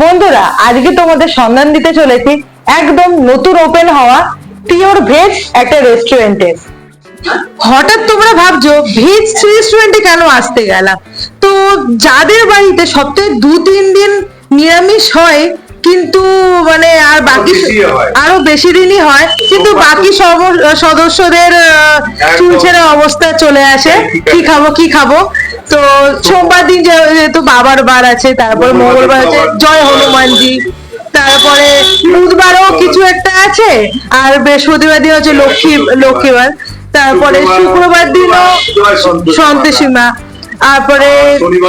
বন্ধুরা আজকে তোমাদের সন্ধান দিতে চলেছি একদম নতুন ওপেন হওয়া পিওর ভেজ একটা রেস্টুরেন্টে হঠাৎ তোমরা ভাবছ ভেজ রেস্টুরেন্টে কেন আসতে গেলাম তো যাদের বাড়িতে সপ্তাহে দু তিন দিন নিরামিষ হয় কিন্তু মানে আর বাকি আরও বেশি দিনই হয় কিন্তু বাকি সব- সদস্যদের চুলছেরা অবস্থা চলে আসে। কি খাব কি খাব? তো সোমবার দিন যেহেতু বাবার বার আছে তারপরে মঙ্গলবার আছে জয় হনুমানজি। তারপরে বুধবারও কিছু একটা আছে আর বৃহস্পতিবার দিন হচ্ছে লক্ষ্মী লক্ষ্মীবার তারপরে শুক্রবার দিনও সন্তোষী মা। তারপরে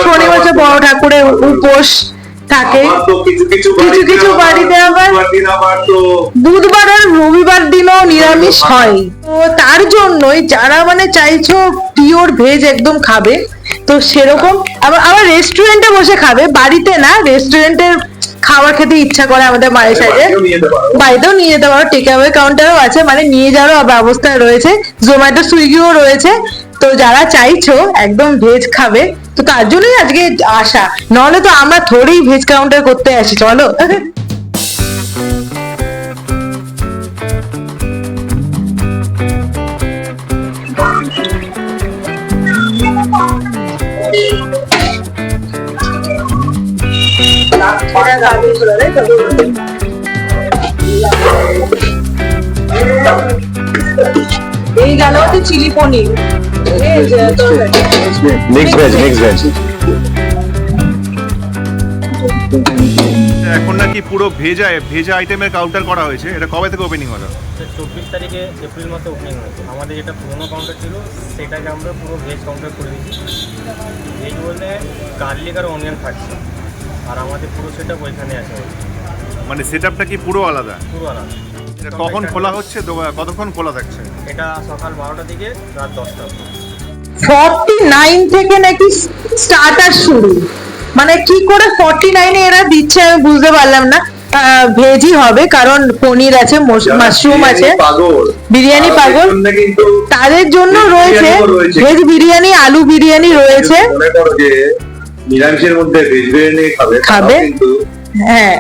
শনিবার হচ্ছে বড় ঠাকুরের উপোস থাকে। কিছু কিছু বাড়িতে আবার বুধবার আর রবিবার দিনও নিরামিষ হয়। তো তার জন্যই যারা মানে চাইছো পিওর ভেজ একদম খাবে তো সেরকম আবার আবার রেস্টুরেন্টে বসে খাবে। বাড়িতে না রেস্টুরেন্টের খাবার খেতে ইচ্ছা করে আমাদের মায়ের সাইডে বাড়িতেও নিয়ে যেতে পারো। বাড়িতেও নিয়ে যেতে পারো টেক অ্যাওয়ে কাউন্টারও আছে মানে নিয়ে যাওয়ারও ব্যবস্থা রয়েছে। জোম্যাটো সুইগিও রয়েছে। তো যারা চাইছো একদম ভেজ খাবে তো তার জন্যই আজকে আসা। নাহলে তো আমরা থোড়েই ভেজ কাউন্টার করতে আসি চলো। এই গেল হচ্ছে চিলি পনির। এই যে তোর মিক্স ভেজ মিক্স ভেজ এখন নাকি পুরো ভেজা ভেজা আইটেমের কাউন্টার করা হয়েছে। এটা কবে থেকে ওপেনিং হলো? চব্বিশ তারিখে এপ্রিল মাসে ওপেনিং হয়েছে। আমাদের যেটা পুরোনো কাউন্টার ছিল সেটাকে আমরা পুরো ভেজ কাউন্টার করে দিয়েছি। ভেজ বলতে গার্লিক আর অনিয়ন থাকছে আর আমাদের পুরো সেটা ওইখানে আছে। মানে সেটআপটা কি পুরো আলাদা? পুরো আলাদা। এটা কখন খোলা হচ্ছে? কতক্ষণ খোলা থাকছে? এটা সকাল বারোটা থেকে রাত দশটা অবধি। ফর্টি নাইন থেকে নাকি স্টার্টার শুরু। মানে কি করে ফর্টি নাইনে এরা দিচ্ছে আমি বুঝতে পারলাম না। ভেজই হবে কারণ পনির আছে মাশরুম আছে বিরিয়ানি পাগল। তাদের জন্য রয়েছে ভেজ বিরিয়ানি আলু বিরিয়ানি রয়েছে। নিরামিষের মধ্যে ভেজ বিরিয়ানি খাবে খাবে। কিন্তু হ্যাঁ।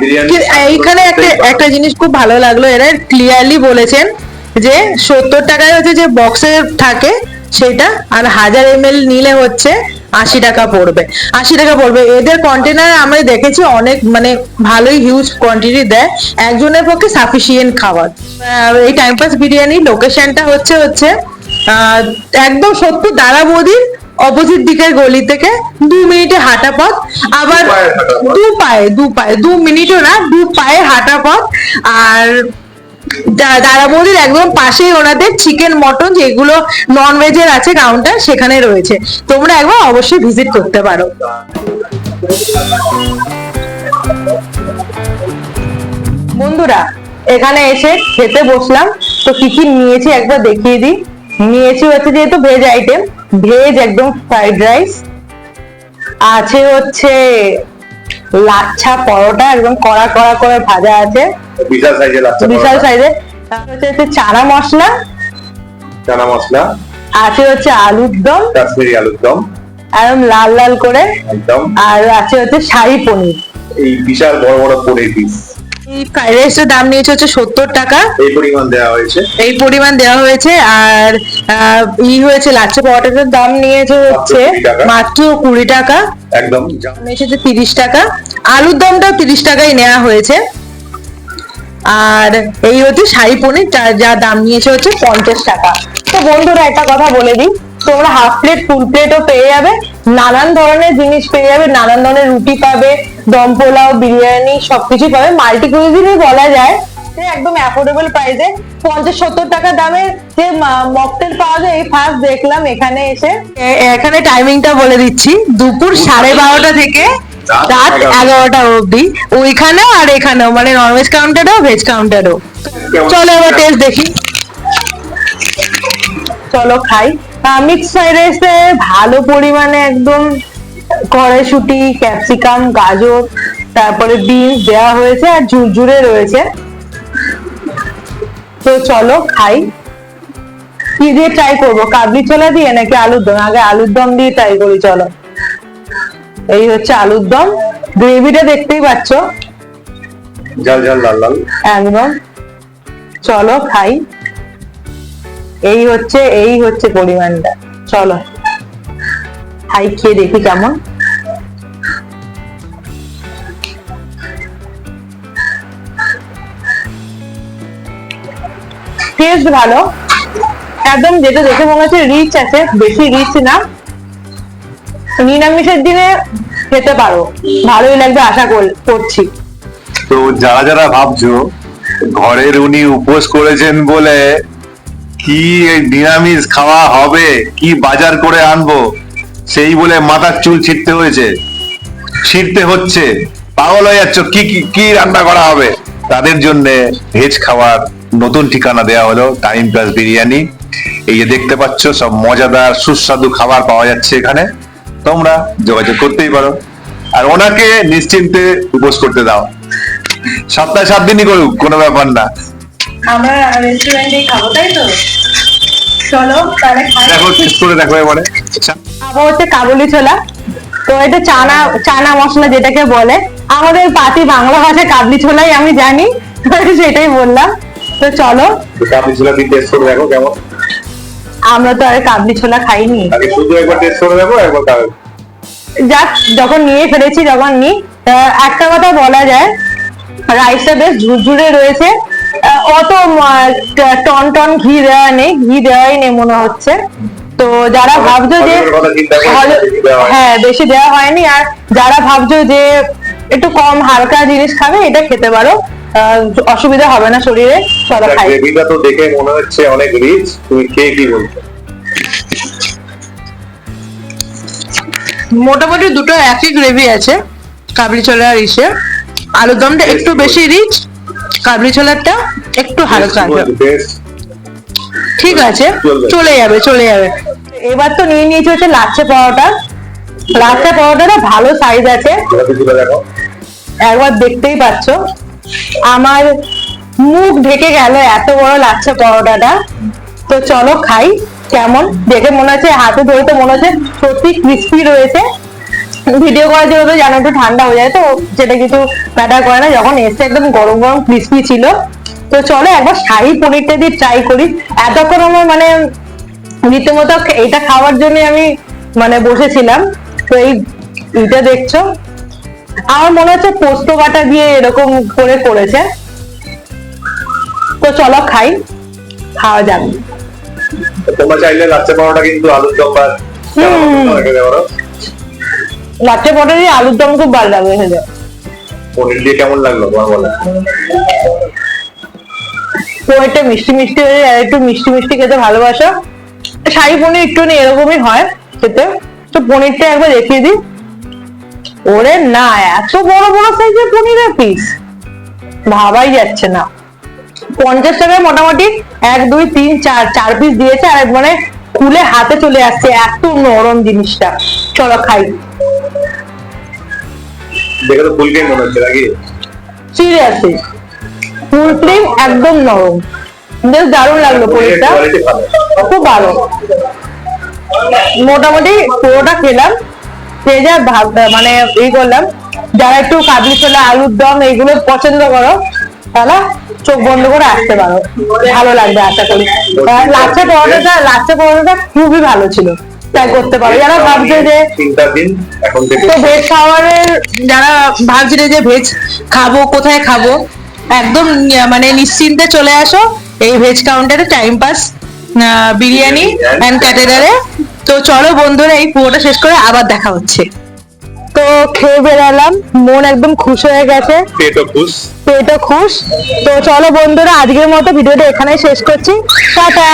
এইখানে একটা একটা জিনিস খুব ভালো লাগল এরা ক্লিয়ারলি বলেছেন যে সত্তর টাকায় হচ্ছে যে বক্সে থাকে সেটা আর হাজার এম নিলে হচ্ছে আশি টাকা পড়বে আশি টাকা পড়বে। এদের কন্টেনার আমরা দেখেছি অনেক মানে ভালোই হিউজ কোয়ান্টিটি দেয়। একজনের পক্ষে সাফিসিয়েন্ট খাবার। এই টাইম পাস বিরিয়ানি লোকেশনটা হচ্ছে হচ্ছে আহ, একদম সত্য দাদা বৌদির অপোজিট দিকের গলি থেকে দু মিনিটে হাঁটা পথ আবার দু পায়ে দু পায়ে দু মিনিটও না দু পায়ে হাঁটা পথ। আর দাদা বৌদির একদম পাশেই ওনাদের চিকেন মটন যেগুলো নন ভেজের আছে কাউন্টার সেখানে রয়েছে। তোমরা একবার অবশ্যই ভিজিট করতে পারো। বন্ধুরা এখানে এসে খেতে বসলাম। তো কি কি নিয়েছি একবার দেখিয়ে দিই। নিয়েছি হচ্ছে যেহেতু ভেজ আইটেম ভেজ একদম ফ্রাইড রাইস আছে হচ্ছে লাচ্ছা পরোটা একদম কড়া কড়া করে ভাজা আছে। বিশাল সাইজের লাচ্ছা বিশাল সাইজের তারপর হচ্ছে হচ্ছে চানা মশলা। চানা মশলা। আছে হচ্ছে আলুর দম। কাশ্মীরি আলুর দম। একদম লাল লাল করে। একদম। আর আছে হচ্ছে শাহি পনির। এই বিশাল বড় বড় পনির পিস এই ফ্রাইড রাইসটার দাম নিয়েছে হচ্ছে সত্তর টাকা। এই পরিমাণ দেওয়া হয়েছে। এই পরিমাণ দেওয়া হয়েছে আর ই হয়েছে লাচ্ছা পরোটাটার দাম নিয়েছে হচ্ছে মাত্র কুড়ি টাকা। একদম। এসেছে তিরিশ টাকা। আলুর দমটাও তিরিশ টাকাই নেওয়া হয়েছে। আর এই হচ্ছে শাহী পনির যা দাম নিয়েছে হচ্ছে পঞ্চাশ টাকা। তো বন্ধুরা একটা কথা বলে দিই তোমরা হাফ প্লেট ফুল প্লেটও পেয়ে যাবে। নানান ধরনের জিনিস পেয়ে যাবে, নানান ধরনের রুটি পাবে, দম পোলাও, বিরিয়ানি সবকিছু পাবে। মাল্টি কুইজিনই বলা যায় একদম অ্যাফোর্ডেবল প্রাইসে পঞ্চাশ সত্তর টাকা দামের যে মকটেল পাওয়া যায়, এই ফার্স্ট দেখলাম এখানে এসে। এখানে টাইমিংটা বলে দিচ্ছি। দুপুর সাড়ে বারোটা থেকে রাত এগারোটা। অবধি। ওইখানেও আর এখানেও মানে ননভেজ কাউন্টারও ভেজ কাউন্টারও চলো এবার টেস্ট দেখি। চলো খাই। মিক্স ফ্রাইড রাইসে ভালো পরিমাণে একদম কড়াইশুটি ক্যাপসিকাম গাজর তারপরে বিনস দেওয়া হয়েছে আর ঝুরঝুরে রয়েছে। তো চলো খাই। কি দিয়ে ট্রাই করব? কাবলি ছোলা দিয়ে নাকি আলুর দম? আগে আলুর দম দিয়ে ট্রাই করি চলো। এই হচ্ছে আলুর দম। গ্রেভিটা দেখতেই পাচ্ছ? ঝাল ঝাল লাল লাল। একদম। চলো খাই। এই হচ্ছে এই হচ্ছে পরিমাণটা। চলো। খাই খেয়ে দেখি কেমন। টেস্ট ভালো। একদম যেটা দেখে মনে হচ্ছে রিচ আছে, বেশি রিচ না। নিরামিষের দিনে খেতে পারো। ভালোই লাগবে, আশা কর- করছি। তো যারা যারা ভাবছ, ঘরের উনি উপোস করেছেন বলে কি নিরামিষ খাওয়া হবে? কি বাজার করে আনব? সেই বলে মাথার চুল ছিটতে হয়েছে। ছিটতে হচ্ছে। পাগল হয়ে যাচ্ছ, কি কি রান্না করা হবে? তাদের জন্য ভেজ খাওয়ার নতুন ঠিকানা দেওয়া হলো, টাইম প্লাস বিরিয়ানি। এই যে দেখতে পাচ্ছ, সব মজাদার, সুস্বাদু খাবার পাওয়া যাচ্ছে এখানে। তোমরা যোগাযোগ করতেই পারো। আর ওনাকে নিশ্চিন্তে উপোস করতে দাও। সপ্তাহে সাত দিনই করুক, কোনো ব্যাপার না। আমরা রেস্টুরেন্টে খাব তাই তো? চলো তাহলে দেখো টেস্ট করে দেখো এবারে। আচ্ছা। আবার হচ্ছে কাবুলি ছোলা। তো এটা চানা চানা মশলা যেটাকে বলে। আমাদের পাতি বাংলা ভাষায় কাবলি ছোলাই আমি জানি। সেটাই বললাম। তো চলো। কাবলি ছোলা দিয়ে টেস্ট করে দেখো কেমন। আমরা তো আর কাবলি ছোলা খাইনি। আগে শুধু একবার টেস্ট করে দেখো একবার খাবে যাক যখন নিয়ে ফেলেছি যখন নি একটা কথা বলা যায় রাইসটা বেশ ঝুরঝুরে রয়েছে। অত টন টন ঘি দেওয়া নেই ঘি দেওয়াই নেই মনে হচ্ছে। তো যারা ভাবছ যে। হ্যাঁ? বেশি দেওয়া হয়নি। আর যারা ভাবছ যে একটু কম হালকা জিনিস খাবে এটা খেতে পারো। অসুবিধা হবে না শরীরে চলো খাই গ্রেভিটা তো দেখে মনে হচ্ছে অনেক রিচ তুমি খেয়ে কি বলছো? মোটামুটি দুটো একই গ্রেভি আছে কাবলি ছোলা আর ইসে। আলুর দমটা একটু বেশি রিচ কাবলি ছোলাটা একটু হালকা ঠিক আছে চলে যাবে চলে যাবে। এবার তো নিয়ে নিয়েছি হচ্ছে লাচ্ছা পরোটা। লাচ্ছা পরোটাটা ভালো সাইজ আছে। একবার দেখতেই পাচ্ছ। আমার মুখ ঢেকে গেল এত বড় লাচ্ছা পরোটাটা। তো চলো খাই কেমন? দেখে মনে হচ্ছে হাতে ধরে তো মনে হচ্ছে সত্যি ক্রিস্পি রয়েছে। ভিডিও করার জন্য তো জানো একটু ঠান্ডা হয়ে যায় তো সেটা কিছু ম্যাটার করে না। যখন এসছে একদম গরম গরম ক্রিস্পি ছিল। তো চলো একবার শাহি পনিরটা দিয়ে ট্রাই করি। এতক্ষণ আমার মানে রীতিমতো এটা খাওয়ার জন্য আমি মানে বসেছিলাম। তো এই এটা দেখছ। আমার মনে হচ্ছে পোস্ত বাটা দিয়ে এরকম করে করেছে। তো চলো খাই। খাওয়া যাবে তোমরা চাইলে লাচ্চা পাওয়াটা কিন্তু আলুর দম বা হুম। রেখে পারো লাচ্চা পটা দিয়ে আলুর দম খুব ভালো লাগবে খেতে। পনির দিয়ে কেমন লাগল তোমার বলে? একটা মিষ্টি মিষ্টি হয়ে যায়, একটু মিষ্টি মিষ্টি খেতে ভালোবাসো। শাহী পনির একটু এরকমই হয় খেতে। তো পনিরটা একবার দেখিয়ে দিই। ওরে না এত বড় বড় সাইজের পনিরের পিস ভাবাই যাচ্ছে না। পঞ্চাশ টাকায় মোটামুটি এক দুই তিন চার চার পিস দিয়েছে আর মানে খুলে হাতে চলে আসছে এত নরম জিনিসটা। চলো খাই। দেখে তো ফুলকেই মনে হচ্ছে নাকি? সিরিয়াসলি ফুল ক্রিম একদম নরম। বেশ দারুণ লাগল পনিরটা খুব ভালো। মোটামুটি পুরোটা খেলাম। খেয়ে যা ভাব মানে এই করলাম। যারা একটু কাবলি ছোলা আলুর দম এইগুলো পছন্দ করো তাহলে চোখ বন্ধ করে আসতে পারো। ভালো লাগবে আশা করি। লাচ্ছা পরোটাটা লাচ্ছা পরোটাটা খুবই ভালো ছিল। তাই করতে পারো। যারা ভাবছে যে এখন থেকে তো ভেজ খাবারের যারা ভাবছিলে যে ভেজ খাব কোথায় খাব একদম মানে নিশ্চিন্তে চলে আসো এই ভেজ কাউন্টারে টাইম পাস বিরিয়ানি অ্যান্ড ক্যাটেরারে তো চলো বন্ধুরা এই পুরোটা শেষ করে আবার দেখা হচ্ছে। তো খেয়ে বেরালাম মন একদম খুশ হয়ে গেছে। পেটও খুশ। পেটও খুশ। তো চলো বন্ধুরা আজকের মতো ভিডিওটা এখানেই শেষ করছি। টাটা!